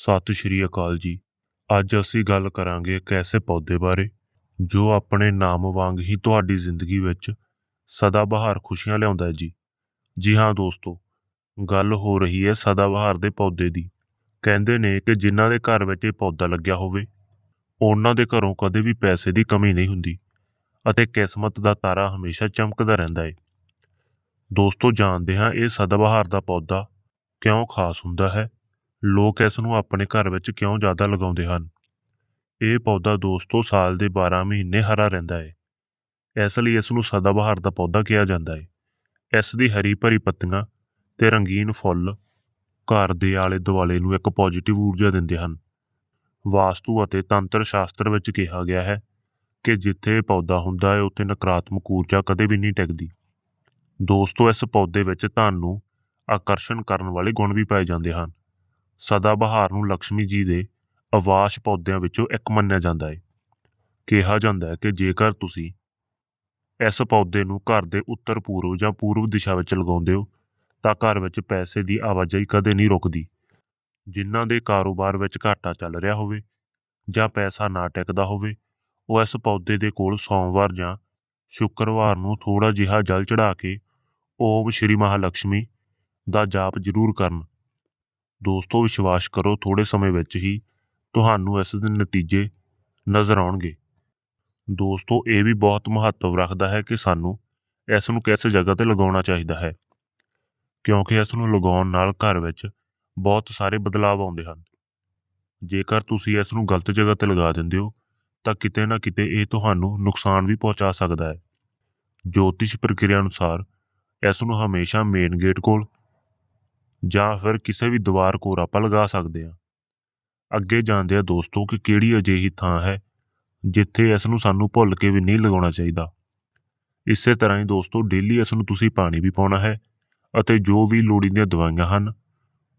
ਸਤਿ ਸ਼੍ਰੀ ਅਕਾਲ ਜੀ। ਅੱਜ ਅਸੀਂ ਗੱਲ ਕਰਾਂਗੇ ਇੱਕ ਐਸੇ ਪੌਦੇ ਬਾਰੇ, ਜੋ ਆਪਣੇ ਨਾਮ ਵਾਂਗ ਹੀ ਤੁਹਾਡੀ ਜ਼ਿੰਦਗੀ ਵਿੱਚ ਸਦਾ ਬਹਾਰ ਖੁਸ਼ੀਆਂ ਲਿਆਉਂਦਾ ਹੈ ਜੀ। ਜੀ ਹਾਂ ਦੋਸਤੋ, ਗੱਲ ਹੋ ਰਹੀ ਹੈ ਸਦਾ ਬਹਾਰ ਦੇ ਪੌਦੇ ਦੀ। ਕਹਿੰਦੇ ਨੇ ਕਿ ਜਿਨ੍ਹਾਂ ਦੇ ਘਰ ਵਿੱਚ ਇਹ ਪੌਦਾ ਲੱਗਿਆ ਹੋਵੇ, ਉਹਨਾਂ ਦੇ ਘਰੋਂ ਕਦੇ ਵੀ ਪੈਸੇ ਦੀ ਕਮੀ ਨਹੀਂ ਹੁੰਦੀ ਅਤੇ ਕਿਸਮਤ ਦਾ ਤਾਰਾ ਹਮੇਸ਼ਾ ਚਮਕਦਾ ਰਹਿੰਦਾ ਹੈ। ਦੋਸਤੋ, ਜਾਣਦੇ ਹਾਂ ਇਹ ਸਦਾਬਹਾਰ ਦਾ ਪੌਦਾ ਕਿਉਂ ਖਾਸ ਹੁੰਦਾ ਹੈ? ਲੋਕ ਇਸ ਨੂੰ ਆਪਣੇ ਘਰ ਵਿੱਚ ਕਿਉਂ ਜ਼ਿਆਦਾ ਲਗਾਉਂਦੇ ਹਨ? ਇਹ ਪੌਦਾ ਦੋਸਤੋ ਸਾਲ ਦੇ 12 ਮਹੀਨੇ ਹਰਾ ਰਹਿੰਦਾ ਹੈ ਇਸ ਲਈ ਇਸ ਨੂੰ ਸਦਾਬਹਾਰ ਦਾ ਪੌਦਾ ਕਿਹਾ ਜਾਂਦਾ ਹੈ ਇਸ ਦੀ ਹਰੀ ਭਰੀ ਪੱਤੀਆਂ ਤੇ ਰੰਗੀਨ ਫੁੱਲ ਘਰ ਦੇ ਆਲੇ ਦੁਆਲੇ ਨੂੰ ਇੱਕ ਪੋਜ਼ਿਟਿਵ ਊਰਜਾ ਦਿੰਦੇ ਹਨ। ਵਾਸਤੂ ਅਤੇ ਤੰਤਰ ਸ਼ਾਸਤਰ ਵਿੱਚ ਕਿਹਾ ਗਿਆ ਹੈ ਕਿ ਜਿੱਥੇ ਪੌਦਾ ਹੁੰਦਾ ਹੈ ਉੱਥੇ ਨਕਾਰਾਤਮਕ ਊਰਜਾ ਕਦੇ ਵੀ ਨਹੀਂ ਟਿਕਦੀ। ਦੋਸਤੋ, ਇਸ ਪੌਦੇ ਵਿੱਚ ਤੁਹਾਨੂੰ ਆਕਰਸ਼ਣ ਕਰਨ ਵਾਲੇ ਗੁਣ ਵੀ ਪਾਏ ਜਾਂਦੇ ਹਨ। ਸਦਾ ਬਹਾਰ ਨੂੰ ਲక్ష్ਮੀ ਜੀ ਦੇ ਆਵਾਸ਼ ਪੌਦਿਆਂ ਵਿੱਚੋਂ ਇੱਕ ਮੰਨਿਆ ਜਾਂਦਾ ਹੈ ਕਿਹਾ ਜਾਂਦਾ ਹੈ ਕਿ ਜੇਕਰ ਤੁਸੀਂ ਇਸ ਪੌਦੇ ਨੂੰ ਘਰ ਦੇ ਉੱਤਰ ਪੂਰਬ ਜਾਂ ਪੂਰਬ ਦਿਸ਼ਾ ਵਿੱਚ ਲਗਾਉਂਦੇ ਹੋ, ਤਾਂ ਘਰ ਵਿੱਚ ਪੈਸੇ ਦੀ ਆਵਾਜਾਈ ਕਦੇ ਨਹੀਂ ਰੁਕਦੀ। ਜਿਨ੍ਹਾਂ ਦੇ ਕਾਰੋਬਾਰ ਵਿੱਚ ਘਾਟਾ ਚੱਲ ਰਿਹਾ ਹੋਵੇ ਜਾਂ ਪੈਸਾ ਨਾ ਟਿਕਦਾ ਹੋਵੇ, ਉਹ ਇਸ ਪੌਦੇ ਦੇ ਕੋਲ ਸੋਮਵਾਰ ਜਾਂ ਸ਼ੁੱਕਰਵਾਰ ਨੂੰ ਥੋੜਾ ਜਿਹਾ ਜਲ ਚੜਾ ਕੇ ਓਮ ਸ਼੍ਰੀ ਮਹਾਲక్ష్ਮੀ ਦਾ ਜਾਪ ਜ਼ਰੂਰ ਕਰਨ। ਦੋਸਤੋ, ਵਿਸ਼ਵਾਸ ਕਰੋ ਥੋੜੇ ਸਮੇਂ ਵਿੱਚ ਹੀ ਤੁਹਾਨੂੰ ਇਸ ਦੇ ਨਤੀਜੇ ਨਜ਼ਰ ਆਉਣਗੇ। ਦੋਸਤੋ, ਇਹ ਵੀ ਬਹੁਤ ਮਹੱਤਵ ਰੱਖਦਾ ਹੈ ਕਿ ਸਾਨੂੰ ਇਸ ਨੂੰ ਕਿਸ ਜਗ੍ਹਾ ਤੇ ਲਗਾਉਣਾ ਚਾਹੀਦਾ ਹੈ। ਕਿਉਂਕਿ ਇਸ ਨੂੰ ਲਗਾਉਣ ਨਾਲ ਘਰ ਵਿੱਚ ਬਹੁਤ ਸਾਰੇ ਬਦਲਾਅ ਆਉਂਦੇ ਹਨ। ਜੇਕਰ ਤੁਸੀਂ ਇਸ ਨੂੰ ਗਲਤ ਜਗ੍ਹਾ ਤੇ ਲਗਾ ਦਿੰਦੇ ਹੋ, ਤਾਂ ਕਿਤੇ ਨਾ ਕਿਤੇ ਇਹ ਤੁਹਾਨੂੰ ਨੁਕਸਾਨ ਵੀ ਪਹੁੰਚਾ ਸਕਦਾ ਹੈ। ਜੋਤਿਸ਼ ਪ੍ਰਕਿਰਿਆ ਅਨੁਸਾਰ ਇਸ ਨੂੰ ਹਮੇਸ਼ਾ ਮੇਨ ਗੇਟ ਕੋਲ ਜਾਂ ਫਿਰ ਕਿਸੇ ਵੀ ਦੀਵਾਰ ਕੋਰ ਆਪਾਂ ਲਗਾ ਸਕਦੇ ਹਾਂ। ਅੱਗੇ ਜਾਂਦੇ ਆ ਦੋਸਤੋ ਕਿ ਕਿਹੜੀ ਅਜਿਹੀ ਥਾਂ ਹੈ ਜਿੱਥੇ ਇਸ ਨੂੰ ਸਾਨੂੰ ਭੁੱਲ ਕੇ ਵੀ ਨਹੀਂ ਲਗਾਉਣਾ ਚਾਹੀਦਾ। ਇਸੇ ਤਰ੍ਹਾਂ ਹੀ ਦੋਸਤੋ ਡੇਲੀ ਇਸ ਨੂੰ ਤੁਸੀਂ ਪਾਣੀ ਵੀ ਪਾਉਣਾ ਹੈ ਅਤੇ ਜੋ ਵੀ ਲੋੜੀਂਦੀਆਂ ਦਵਾਈਆਂ ਹਨ,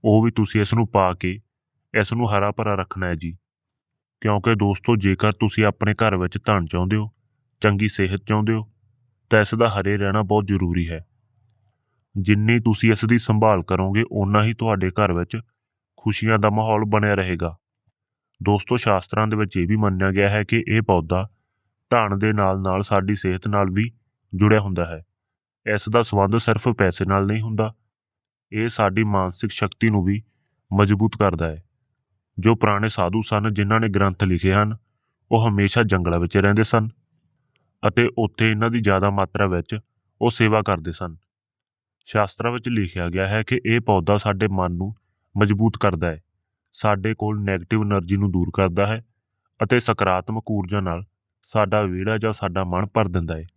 ਉਹ ਵੀ ਤੁਸੀਂ ਇਸ ਨੂੰ ਪਾ ਕੇ ਇਸ ਨੂੰ ਹਰਾ ਭਰਾ ਰੱਖਣਾ ਹੈ ਜੀ। ਕਿਉਂਕਿ ਦੋਸਤੋ ਜੇਕਰ ਤੁਸੀਂ ਆਪਣੇ ਘਰ ਵਿੱਚ ਧਨ ਚਾਹੁੰਦੇ ਹੋ, ਚੰਗੀ ਸਿਹਤ ਚਾਹੁੰਦੇ ਹੋ, ਤਾਂ ਇਸ ਦਾ ਹਰੇ ਰਹਿਣਾ ਬਹੁਤ ਜ਼ਰੂਰੀ ਹੈ। ਜਿੰਨੀ ਤੁਸੀਂ ਇਸ ਦੀ ਸੰਭਾਲ ਕਰੋਗੇ, ਓਨਾ ਹੀ ਤੁਹਾਡੇ ਘਰ ਵਿੱਚ ਖੁਸ਼ੀਆਂ ਦਾ ਮਾਹੌਲ ਬਣਿਆ ਰਹੇਗਾ। ਦੋਸਤੋ, ਸ਼ਾਸਤਰਾਂ ਦੇ ਵਿੱਚ ਇਹ ਵੀ ਮੰਨਿਆ ਗਿਆ ਹੈ ਕਿ ਇਹ ਪੌਦਾ ਧਨ ਦੇ ਨਾਲ-ਨਾਲ ਸਾਡੀ ਸਿਹਤ ਨਾਲ ਵੀ ਜੁੜਿਆ ਹੁੰਦਾ ਹੈ। ਇਸ ਦਾ ਸੰਬੰਧ ਸਿਰਫ ਪੈਸੇ ਨਾਲ ਨਹੀਂ ਹੁੰਦਾ, ਇਹ ਸਾਡੀ ਮਾਨਸਿਕ ਸ਼ਕਤੀ ਨੂੰ ਵੀ ਮਜ਼ਬੂਤ ਕਰਦਾ ਹੈ। ਜੋ ਪੁਰਾਣੇ ਸਾਧੂ ਸਨ, ਜਿਨ੍ਹਾਂ ਨੇ ਗ੍ਰੰਥ ਲਿਖੇ ਹਨ, ਉਹ ਹਮੇਸ਼ਾ ਜੰਗਲਾਂ ਵਿੱਚ ਰਹਿੰਦੇ ਸਨ ਅਤੇ ਉੱਥੇ ਇਹਨਾਂ ਦੀ ਜ਼ਿਆਦਾ ਮਾਤਰਾ ਵਿੱਚ ਉਹ ਸੇਵਾ ਕਰਦੇ ਸਨ। ਸ਼ਾਸਤਰਾਂ ਵਿੱਚ ਲਿਖਿਆ ਗਿਆ ਹੈ ਕਿ ਇਹ ਪੌਦਾ ਸਾਡੇ ਮਨ ਨੂੰ ਮਜ਼ਬੂਤ ਕਰਦਾ ਹੈ, ਸਾਡੇ ਕੋਲ ਨੈਗੇਟਿਵ એનર્ਜੀ ਨੂੰ ਦੂਰ ਕਰਦਾ ਹੈ ਅਤੇ ਸਕਾਰਾਤਮਕ ਊਰਜਾ ਨਾਲ ਸਾਡਾ ਵਿਹੜਾ ਜਾਂ ਸਾਡਾ ਮਨ ਭਰ ਦਿੰਦਾ ਹੈ।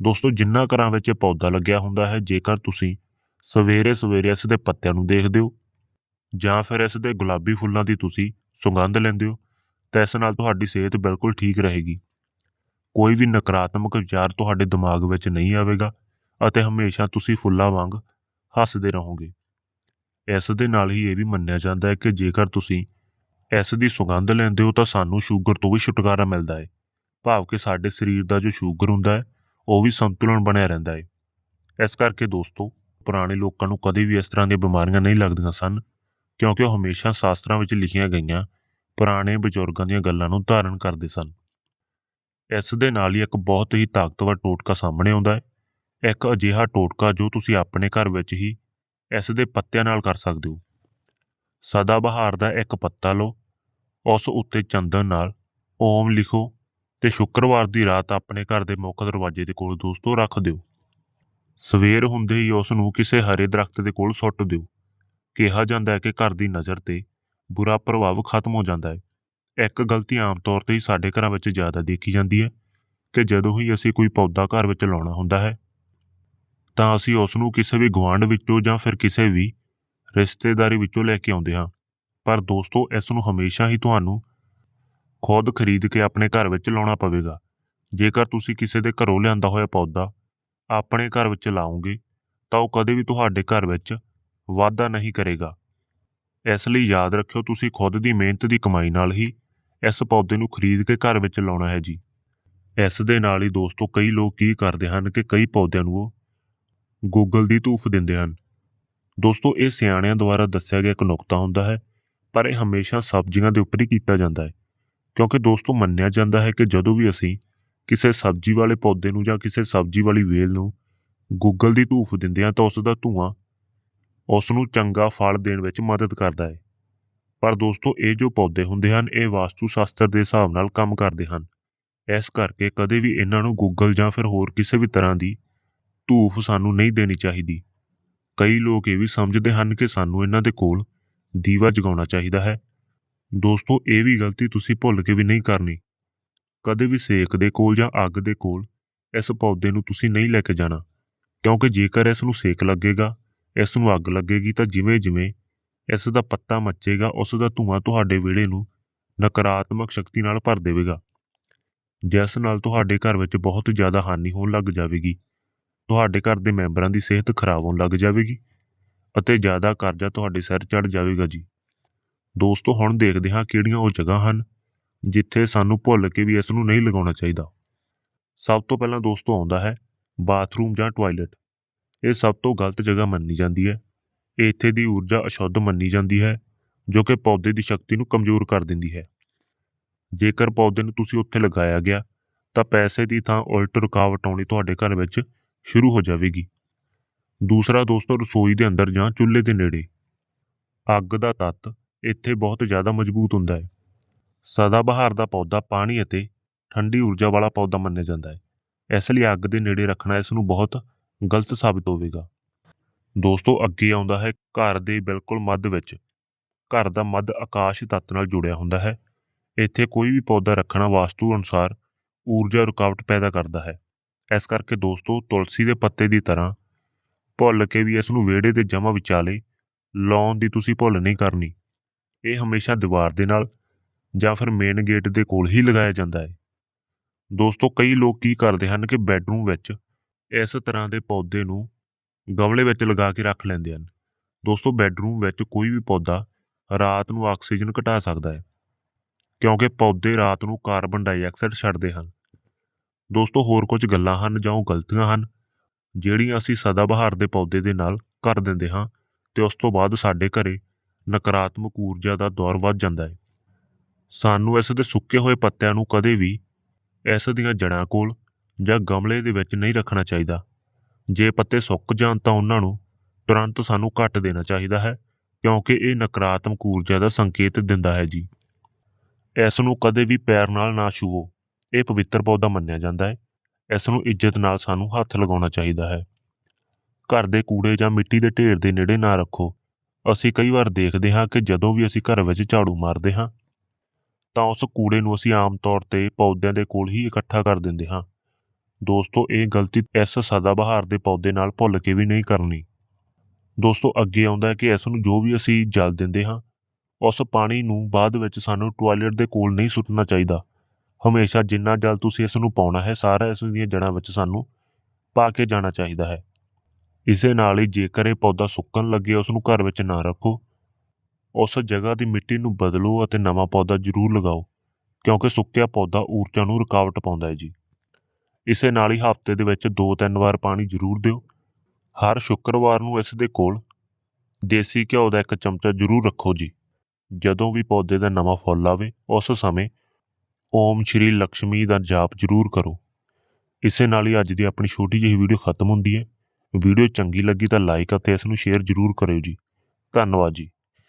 ਦੋਸਤੋ, ਜਿੰਨਾ ਘਰਾਂ ਵਿੱਚ ਇਹ ਪੌਦਾ ਲੱਗਿਆ ਹੁੰਦਾ ਹੈ, ਜੇਕਰ ਤੁਸੀਂ ਸਵੇਰੇ ਸਵੇਰੇ ਇਸ ਦੇ ਪੱਤਿਆਂ ਨੂੰ ਦੇਖਦੇ ਹੋ ਜਾਂ ਫਿਰ ਇਸ ਦੇ ਗੁਲਾਬੀ ਫੁੱਲਾਂ ਦੀ ਤੁਸੀਂ ਸੁਗੰਧ ਲੈਂਦੇ ਹੋ, ਤਾਂ ਇਸ ਨਾਲ ਤੁਹਾਡੀ ਸਿਹਤ ਬਿਲਕੁਲ ਠੀਕ ਰਹੇਗੀ। ਕੋਈ ਵੀ ਨਕਾਰਾਤਮਕ ਵਿਚਾਰ ਤੁਹਾਡੇ ਦਿਮਾਗ ਵਿੱਚ ਨਹੀਂ ਆਵੇਗਾ। ਅਤੇ ਹਮੇਸ਼ਾ ਤੁਸੀਂ ਫੁੱਲਾਂ ਵਾਂਗ ਹੱਸਦੇ ਰਹੋਗੇ। ਇਸ ਦੇ ਨਾਲ ਹੀ ਇਹ ਵੀ ਮੰਨਿਆ ਜਾਂਦਾ ਹੈ ਕਿ ਜੇਕਰ ਤੁਸੀਂ ਇਸ ਦੀ ਸੁਗੰਧ ਲੈਂਦੇ ਹੋ ਤਾਂ ਸਾਨੂੰ ਸ਼ੂਗਰ ਤੋਂ ਵੀ ਛੁਟਕਾਰਾ ਮਿਲਦਾ ਹੈ। ਭਾਵ ਕਿ ਸਾਡੇ ਸਰੀਰ ਦਾ ਜੋ ਸ਼ੂਗਰ ਹੁੰਦਾ ਹੈ, ਉਹ ਵੀ ਸੰਤੁਲਨ ਬਣਿਆ ਰਹਿੰਦਾ ਹੈ। ਇਸ ਕਰਕੇ ਦੋਸਤੋ, ਪੁਰਾਣੇ ਲੋਕਾਂ ਨੂੰ ਕਦੇ ਵੀ ਇਸ ਤਰ੍ਹਾਂ ਦੀਆਂ ਬਿਮਾਰੀਆਂ ਨਹੀਂ ਲੱਗਦੀਆਂ ਸਨ, ਕਿਉਂਕਿ ਉਹ ਹਮੇਸ਼ਾ ਸ਼ਾਸਤਰਾਂ ਵਿੱਚ ਲਿਖੀਆਂ ਗਈਆਂ ਪੁਰਾਣੇ ਬਜ਼ੁਰਗਾਂ ਦੀਆਂ ਗੱਲਾਂ ਨੂੰ ਧਾਰਨ ਕਰਦੇ ਸਨ। ਇਸ ਦੇ ਨਾਲ ਹੀ ਇੱਕ ਬਹੁਤ ਹੀ ਤਾਕਤਵਰ ਟੋਟਕਾ ਸਾਹਮਣੇ ਆਉਂਦਾ ਹੈ ਇੱਕ ਅਜਿਹਾ ਟੋਟਕਾ ਜੋ ਤੁਸੀਂ ਆਪਣੇ ਘਰ ਵਿੱਚ ਹੀ ਇਸ ਦੇ ਪੱਤਿਆਂ ਨਾਲ ਕਰ ਸਕਦੇ ਹੋ। ਸਦਾ ਬਹਾਰ ਦਾ ਇੱਕ ਪੱਤਾ ਲਓ, ਉਸ ਉੱਤੇ ਚੰਦਨ ਨਾਲ ਓਮ ਲਿਖੋ ਤੇ ਸ਼ੁੱਕਰਵਾਰ ਦੀ ਰਾਤ ਆਪਣੇ ਘਰ ਦੇ ਮੁੱਖ ਦਰਵਾਜ਼ੇ ਦੇ ਕੋਲ ਦੋਸਤੋ ਰੱਖ ਦਿਓ। ਸਵੇਰ ਹੁੰਦੇ ਹੀ ਉਸ ਨੂੰ ਕਿਸੇ ਹਰੇ ਦਰਖਤ ਦੇ ਕੋਲ ਸੁੱਟ ਦਿਓ। ਕਿਹਾ ਜਾਂਦਾ ਹੈ ਕਿ ਘਰ ਦੀ ਨਜ਼ਰ ਤੇ ਬੁਰਾ ਪ੍ਰਭਾਵ ਖਤਮ ਹੋ ਜਾਂਦਾ ਹੈ। ਇੱਕ ਗਲਤੀ ਆਮ ਤੌਰ ਤੇ ਹੀ ਸਾਡੇ ਘਰਾਂ ਵਿੱਚ ਜ਼ਿਆਦਾ ਦੇਖੀ ਜਾਂਦੀ ਹੈ ਕਿ ਜਦੋਂ ਹੀ ਅਸੀਂ ਕੋਈ ਪੌਦਾ ਘਰ ਵਿੱਚ ਲਾਉਣਾ ਹੁੰਦਾ ਹੈ ਤਾਂ ਅਸੀਂ ਉਸ ਨੂੰ ਕਿਸੇ ਵੀ ਗੁਆਂਢ ਵਿੱਚੋਂ ਜਾਂ ਫਿਰ ਕਿਸੇ ਵੀ ਰਿਸ਼ਤੇਦਾਰੀ ਵਿੱਚੋਂ ਲੈ ਕੇ ਆਉਂਦੇ ਹਾਂ। ਪਰ ਦੋਸਤੋ, ਇਸ ਨੂੰ ਹਮੇਸ਼ਾ ਹੀ ਤੁਹਾਨੂੰ ਖੁਦ ਖਰੀਦ ਕੇ ਆਪਣੇ ਘਰ ਵਿੱਚ ਲਾਉਣਾ ਪਵੇਗਾ। ਜੇਕਰ ਤੁਸੀਂ ਕਿਸੇ ਦੇ ਘਰੋਂ ਲਿਆਂਦਾ ਹੋਇਆ ਪੌਦਾ ਆਪਣੇ ਘਰ ਵਿੱਚ ਲਾਓਗੇ, ਤਾਂ ਉਹ ਕਦੇ ਵੀ ਤੁਹਾਡੇ ਘਰ ਵਿੱਚ ਵਾਧਾ ਨਹੀਂ ਕਰੇਗਾ। ਇਸ ਲਈ ਯਾਦ ਰੱਖਿਓ, ਤੁਸੀਂ ਖੁਦ ਦੀ ਮਿਹਨਤ ਦੀ ਕਮਾਈ ਨਾਲ ਹੀ ਇਸ ਪੌਦੇ ਨੂੰ ਖਰੀਦ ਕੇ ਘਰ ਵਿੱਚ ਲਾਉਣਾ ਹੈ ਜੀ। ਇਸ ਦੇ ਨਾਲ ਹੀ ਦੋਸਤੋ, ਕਈ ਲੋਕ ਕੀ ਕਰਦੇ ਹਨ ਕਿ ਕਈ ਪੌਦਿਆਂ ਨੂੰ ਉਹ ਗੂਗਲ ਦੀ ਧੂਫ ਦਿੰਦੇ ਹਨ। ਦੋਸਤੋ, ਇਹ ਸਿਆਣਿਆਂ ਦੁਆਰਾ ਦੱਸਿਆ ਗਿਆ ਇੱਕ ਨੁਕਤਾ ਹੁੰਦਾ ਹੈ, ਪਰ ਇਹ ਹਮੇਸ਼ਾ ਸਬਜ਼ੀਆਂ ਦੇ ਉੱਪਰ ਹੀ ਕੀਤਾ ਜਾਂਦਾ ਹੈ। ਕਿਉਂਕਿ ਦੋਸਤੋ, ਮੰਨਿਆ ਜਾਂਦਾ ਹੈ ਕਿ ਜਦੋਂ ਵੀ ਅਸੀਂ ਕਿਸੇ ਸਬਜ਼ੀ ਵਾਲੇ ਪੌਦੇ ਨੂੰ ਜਾਂ ਕਿਸੇ ਸਬਜ਼ੀ ਵਾਲੀ ਵੇਲ ਨੂੰ ਗੂਗਲ ਦੀ ਧੂਫ ਦਿੰਦੇ ਹਾਂ ਤਾਂ ਉਸ ਦਾ ਧੂਆਂ ਉਸ ਨੂੰ ਚੰਗਾ ਫਲ ਦੇਣ ਵਿੱਚ ਮਦਦ ਕਰਦਾ ਹੈ। ਪਰ ਦੋਸਤੋ, ਇਹ ਜੋ ਪੌਦੇ ਹੁੰਦੇ ਹਨ, ਇਹ ਵਾਸਤੂ ਸ਼ਾਸਤਰ ਦੇ ਹਿਸਾਬ ਨਾਲ ਕੰਮ ਕਰਦੇ ਹਨ। ਇਸ ਕਰਕੇ ਕਦੇ ਵੀ ਇਹਨਾਂ ਨੂੰ ਗੂਗਲ ਜਾਂ ਫਿਰ ਹੋਰ ਕਿਸੇ ਵੀ ਤਰ੍ਹਾਂ ਦੀ ਧੂਫ ਸਾਨੂੰ ਨਹੀਂ ਦੇਣੀ ਚਾਹੀਦੀ। ਕਈ ਲੋਕ ਇਹ ਵੀ ਸਮਝਦੇ ਹਨ ਕਿ ਸਾਨੂੰ ਇਹਨਾਂ ਦੇ ਕੋਲ ਦੀਵਾ ਜਗਾਉਣਾ ਚਾਹੀਦਾ ਹੈ। ਦੋਸਤੋ, ਇਹ ਵੀ ਗਲਤੀ ਤੁਸੀਂ ਭੁੱਲ ਕੇ ਵੀ ਨਹੀਂ ਕਰਨੀ। ਕਦੇ ਵੀ ਸੇਕ ਦੇ ਕੋਲ ਜਾਂ ਅੱਗ ਦੇ ਕੋਲ ਇਸ ਪੌਦੇ ਨੂੰ ਤੁਸੀਂ ਨਹੀਂ ਲੈ ਕੇ ਜਾਣਾ, ਕਿਉਂਕਿ ਜੇਕਰ ਇਸ ਨੂੰ ਸੇਕ ਲੱਗੇਗਾ, ਇਸ ਨੂੰ ਅੱਗ ਲੱਗੇਗੀ ਤਾਂ ਜਿਵੇਂ ਜਿਵੇਂ ਇਸ ਦਾ ਪੱਤਾ ਮੱਚੇਗਾ, ਉਸ ਦਾ ਧੂਆਂ ਤੁਹਾਡੇ ਵਿਹੜੇ ਨੂੰ ਨਕਾਰਾਤਮਕ ਸ਼ਕਤੀ ਨਾਲ ਭਰ ਦੇਵੇਗਾ। ਜਿਸ ਨਾਲ ਤੁਹਾਡੇ ਘਰ ਵਿੱਚ ਬਹੁਤ ਜ਼ਿਆਦਾ ਹਾਨੀ ਹੋਣ ਲੱਗ ਜਾਵੇਗੀ। ਤੁਹਾਡੇ ਘਰ ਦੇ ਮੈਂਬਰਾਂ ਦੀ ਸਿਹਤ ਖਰਾਬ ਹੋਣ ਲੱਗ ਜਾਵੇਗੀ ਅਤੇ ਜ਼ਿਆਦਾ ਕਰਜ਼ਾ ਤੁਹਾਡੇ ਸਿਰ ਚੜ ਜਾਵੇਗਾ ਜੀ। ਦੋਸਤੋ, ਹੁਣ ਦੇਖਦੇ ਹਾਂ ਕਿਹੜੀਆਂ ਉਹ ਜਗ੍ਹਾ ਹਨ ਜਿੱਥੇ ਸਾਨੂੰ ਭੁੱਲ ਕੇ ਵੀ ਇਸ ਨੂੰ ਨਹੀਂ ਲਗਾਉਣਾ ਚਾਹੀਦਾ। ਸਭ ਤੋਂ ਪਹਿਲਾਂ ਦੋਸਤੋ ਆਉਂਦਾ ਹੈ ਬਾਥਰੂਮ ਜਾਂ ਟਾਇਲਟ। ਇਹ ਸਭ ਤੋਂ ਗਲਤ ਜਗ੍ਹਾ ਮੰਨੀ ਜਾਂਦੀ ਹੈ। ਇੱਥੇ ਦੀ ਊਰਜਾ ਅਸ਼ੁੱਧ ਮੰਨੀ ਜਾਂਦੀ ਹੈ, ਜੋ ਕਿ ਪੌਦੇ ਦੀ ਸ਼ਕਤੀ ਨੂੰ ਕਮਜ਼ੋਰ ਕਰ ਦਿੰਦੀ ਹੈ। ਜੇਕਰ ਪੌਦੇ ਨੂੰ ਤੁਸੀਂ ਉੱਥੇ ਲਗਾਇਆ ਗਿਆ ਤਾਂ ਪੈਸੇ ਦੀ ਥਾਂ ਉਲਟ ਰੁਕਾਵਟ ਆਉਣੀ ਤੁਹਾਡੇ ਘਰ ਵਿੱਚ ਸ਼ੁਰੂ ਹੋ ਜਾਵੇਗੀ। ਦੂਸਰਾ ਦੋਸਤੋ ਰਸੋਈ ਦੇ ਅੰਦਰ ਜਾਂ ਚੁੱਲ੍ਹੇ ਦੇ ਨੇੜੇ। ਅੱਗ ਦਾ ਤੱਤ ਇੱਥੇ ਬਹੁਤ ਜ਼ਿਆਦਾ ਮਜ਼ਬੂਤ ਹੁੰਦਾ ਹੈ। ਸਦਾ ਬਹਾਰ ਦਾ ਪੌਦਾ ਪਾਣੀ ਅਤੇ ਠੰਡੀ ਊਰਜਾ ਵਾਲਾ ਪੌਦਾ ਮੰਨਿਆ ਜਾਂਦਾ ਹੈ। ਇਸ ਲਈ ਅੱਗ ਦੇ ਨੇੜੇ ਰੱਖਣਾ ਇਸ ਨੂੰ ਬਹੁਤ ਗਲਤ ਸਾਬਿਤ ਹੋਵੇਗਾ। ਦੋਸਤੋ, ਅੱਗੇ ਆਉਂਦਾ ਹੈ ਘਰ ਦੇ ਬਿਲਕੁਲ ਮੱਧ ਵਿੱਚ। ਘਰ ਦਾ ਮੱਧ ਆਕਾਸ਼ ਤੱਤ ਨਾਲ ਜੁੜਿਆ ਹੁੰਦਾ ਹੈ। ਇੱਥੇ ਕੋਈ ਵੀ ਪੌਦਾ ਰੱਖਣਾ ਵਾਸਤੂ ਅਨੁਸਾਰ ਊਰਜਾ ਰੁਕਾਵਟ ਪੈਦਾ ਕਰਦਾ ਹੈ। ਇਸ ਕਰਕੇ ਦੋਸਤੋ ਤੁਲਸੀ ਦੇ ਪੱਤੇ ਦੀ ਤਰ੍ਹਾਂ ਭੁੱਲ ਕੇ ਵੀ ਇਸ ਨੂੰ ਵਿਹੜੇ ਦੇ ਜਮਾ ਵਿਚਾਲੇ ਲਾਉਣ ਦੀ ਤੁਸੀਂ ਭੁੱਲ ਨਹੀਂ ਕਰਨੀ। ਇਹ ਹਮੇਸ਼ਾ ਦੀਵਾਰ ਦੇ ਨਾਲ ਜਾਂ ਫਿਰ ਮੇਨ ਗੇਟ ਦੇ ਕੋਲ ਹੀ ਲਗਾਇਆ ਜਾਂਦਾ ਹੈ। ਦੋਸਤੋ ਕਈ ਲੋਕ ਕੀ ਕਰਦੇ ਹਨ ਕਿ ਬੈੱਡਰੂਮ ਵਿੱਚ ਇਸ ਤਰ੍ਹਾਂ ਦੇ ਪੌਦੇ ਨੂੰ ਗਮਲੇ ਵਿੱਚ ਲਗਾ ਕੇ ਰੱਖ ਲੈਂਦੇ ਹਨ। ਦੋਸਤੋ ਬੈੱਡਰੂਮ ਵਿੱਚ ਕੋਈ ਵੀ ਪੌਦਾ ਰਾਤ ਨੂੰ ਆਕਸੀਜਨ ਘਟਾ ਸਕਦਾ ਹੈ। ਕਿਉਂਕਿ ਪੌਦੇ ਰਾਤ ਨੂੰ ਕਾਰਬਨ ਡਾਈਆਕਸਾਈਡ ਛੱਡਦੇ ਹਨ। ਦੋਸਤੋ, ਹੋਰ ਕੁਝ ਗੱਲਾਂ ਹਨ ਜਾਂ ਉਹ ਗਲਤੀਆਂ ਹਨ ਜਿਹੜੀਆਂ ਅਸੀਂ ਸਦਾਬਹਾਰ ਦੇ ਪੌਦੇ ਦੇ ਨਾਲ ਕਰ ਦਿੰਦੇ ਹਾਂ ਤੇ ਉਸ ਤੋਂ ਬਾਅਦ ਸਾਡੇ ਘਰੇ ਨਕਾਰਾਤਮਕ ਊਰਜਾ ਦਾ ਦੌਰ ਵੱਧ ਜਾਂਦਾ ਹੈ। ਸਾਨੂੰ ਇਸ ਦੇ ਸੁੱਕੇ ਹੋਏ ਪੱਤਿਆਂ ਨੂੰ ਕਦੇ ਵੀ ਇਸ ਦੀਆਂ ਜੜ੍ਹਾਂ ਕੋਲ ਜਾਂ ਗਮਲੇ ਦੇ ਵਿੱਚ ਨਹੀਂ ਰੱਖਣਾ ਚਾਹੀਦਾ। ਜੇ ਪੱਤੇ ਸੁੱਕ ਜਾਣ ਤਾਂ ਉਹਨਾਂ ਨੂੰ ਤੁਰੰਤ ਸਾਨੂੰ ਕੱਟ ਦੇਣਾ ਚਾਹੀਦਾ ਹੈ ਕਿਉਂਕਿ ਇਹ ਨਕਾਰਾਤਮਕ ਊਰਜਾ ਦਾ ਸੰਕੇਤ ਦਿੰਦਾ ਹੈ ਜੀ। ਇਸ ਨੂੰ ਕਦੇ ਵੀ ਪੈਰ ਨਾਲ ਨਾ ਛੂਵੋ। ਇਹ ਪਵਿੱਤਰ ਪੌਦਾ ਮੰਨਿਆ ਜਾਂਦਾ ਹੈ। ਇਸ ਨੂੰ ਇੱਜ਼ਤ ਨਾਲ ਸਾਨੂੰ ਹੱਥ ਲਗਾਉਣਾ ਚਾਹੀਦਾ ਹੈ। ਘਰ ਦੇ ਕੂੜੇ ਜਾਂ ਮਿੱਟੀ ਦੇ ਢੇਰ ਦੇ ਨੇੜੇ ਨਾ ਰੱਖੋ। ਅਸੀਂ ਕਈ ਵਾਰ ਦੇਖਦੇ ਹਾਂ ਕਿ ਜਦੋਂ ਵੀ ਅਸੀਂ ਘਰ ਵਿੱਚ ਝਾੜੂ ਮਾਰਦੇ ਹਾਂ, ਤਾਂ ਉਸ ਕੂੜੇ ਨੂੰ ਅਸੀਂ ਆਮ ਤੌਰ ਤੇ ਪੌਦਿਆਂ ਦੇ ਕੋਲ ਹੀ ਇਕੱਠਾ ਕਰ ਦਿੰਦੇ ਹਾਂ। ਦੋਸਤੋ, ਇਹ ਗਲਤੀ ਇਸ ਸਦਾਬਹਾਰ ਦੇ ਪੌਦੇ ਨਾਲ ਭੁੱਲ ਕੇ ਵੀ ਨਹੀਂ ਕਰਨੀ। ਦੋਸਤੋ, ਅੱਗੇ ਆਉਂਦਾ ਹੈ ਕਿ ਇਸ ਨੂੰ ਜੋ ਵੀ ਅਸੀਂ ਜਲ ਦਿੰਦੇ ਹਾਂ, ਉਸ ਪਾਣੀ ਨੂੰ ਬਾਅਦ ਵਿੱਚ ਸਾਨੂੰ ਟਾਇਲਟ ਦੇ ਕੋਲ ਨਹੀਂ ਸੁੱਟਣਾ ਚਾਹੀਦਾ। ਹਮੇਸ਼ਾ ਜਿੰਨਾ ਜਲ ਤੁਸੀਂ ਇਸ ਨੂੰ ਪਾਉਣਾ ਹੈ, ਸਾਰਾ ਇਸ ਦੀਆਂ ਜੜ੍ਹਾਂ ਵਿੱਚ ਸਾਨੂੰ ਪਾ ਕੇ ਜਾਣਾ ਚਾਹੀਦਾ ਹੈ। ਇਸੇ ਨਾਲ ਹੀ ਜੇਕਰ ਇਹ ਪੌਦਾ ਸੁੱਕਣ ਲੱਗੇ, ਉਸ ਨੂੰ ਘਰ ਵਿੱਚ ਨਾ ਰੱਖੋ। ਉਸ ਜਗ੍ਹਾ ਦੀ ਮਿੱਟੀ ਨੂੰ ਬਦਲੋ ਅਤੇ ਨਵਾਂ ਪੌਦਾ ਜ਼ਰੂਰ ਲਗਾਓ, ਕਿਉਂਕਿ ਸੁੱਕਿਆ ਪੌਦਾ ਊਰਜਾ ਨੂੰ ਰੁਕਾਵਟ ਪਾਉਂਦਾ ਹੈ ਜੀ। ਇਸੇ ਨਾਲ ਹੀ ਹਫ਼ਤੇ ਦੇ ਵਿੱਚ 2-3 ਵਾਰ ਪਾਣੀ ਜ਼ਰੂਰ ਦਿਓ। ਹਰ ਸ਼ੁੱਕਰਵਾਰ ਨੂੰ ਇਸ ਦੇ ਕੋਲ ਦੇਸੀ ਘਿਓ ਦਾ ਇੱਕ ਚਮਚਾ ਜ਼ਰੂਰ ਰੱਖੋ ਜੀ। ਜਦੋਂ ਵੀ ਪੌਦੇ ਦਾ ਨਵਾਂ ਫੁੱਲ ਆਵੇ, ਉਸ ਸਮੇਂ ਓਮ ਸ਼੍ਰੀ ਲక్ష్ਮੀ ਦਾ ਜਾਪ ਜ਼ਰੂਰ ਕਰੋ। ਇਸੇ ਨਾਲ ਹੀ ਅੱਜ ਦੀ ਆਪਣੀ ਛੋਟੀ ਜਿਹੀ ਵੀਡੀਓ ਖਤਮ ਹੁੰਦੀ ਹੈ। ਵੀਡੀਓ ਚੰਗੀ ਲੱਗੀ ਤਾਂ ਲਾਈਕ ਅਤੇ ਇਸ ਨੂੰ ਸ਼ੇਅਰ ਜ਼ਰੂਰ ਕਰਿਓ ਜੀ। ਧੰਨਵਾਦ ਜੀ।